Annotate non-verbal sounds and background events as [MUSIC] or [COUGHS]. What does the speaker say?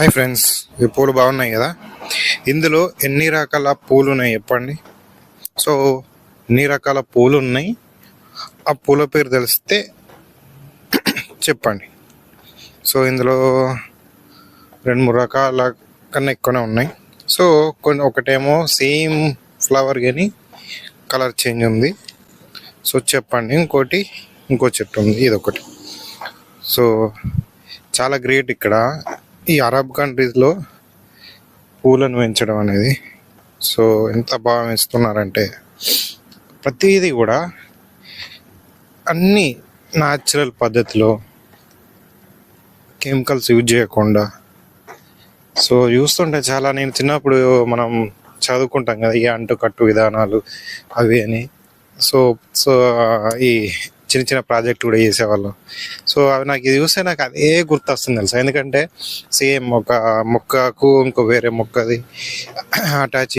Hi friends ఈ పూలు బాగున్నాయి కదా? ఇందులో ఎన్ని రకాల పూలు ఉన్నాయి చెప్పండి? సో ఎన్ని రకాల పూలు ఉన్నాయి ఆ పూల పేరు తెలిస్తే [COUGHS] చెప్పండి. సో ఇందులో రెండు మూడు రకాల కన్నా ఎక్కువనే ఉన్నాయి. సో కొన్ని ఒకటేమో సేమ్ ఫ్లవర్ కానీ కలర్ చేంజ్ ఉంది. సో చెప్పండి. ఇంకోటి ఇంకో చెట్టు ఉంది. ఇది ఒకటి సో చాలా గ్రేట్ ఇక్కడ. ఈ అరబ్ కంట్రీస్లో పూలను పెంచడం అనేది. సో ఎంత బాగా పెంచుతున్నారంటే ప్రతిదీ కూడా అన్నీ న్యాచురల్ పద్ధతిలో కెమికల్స్ యూజ్ చేయకుండా. సో చూస్తుంటే చాలా నేను చిన్నప్పుడు మనం చదువుకుంటాం కదా ఈ అంటుకట్టు విధానాలు అవి అని. సో సో ఈ చిన్న చిన్న ప్రాజెక్ట్ కూడా చేసేవాళ్ళం. సో అవి నాకు ఇది చూస్తే నాకు అదే గుర్తొస్తుంది తెలుసా? ఎందుకంటే సేమ్ ఒక మొక్కకు ఇంకో వేరే మొక్కది అటాచ్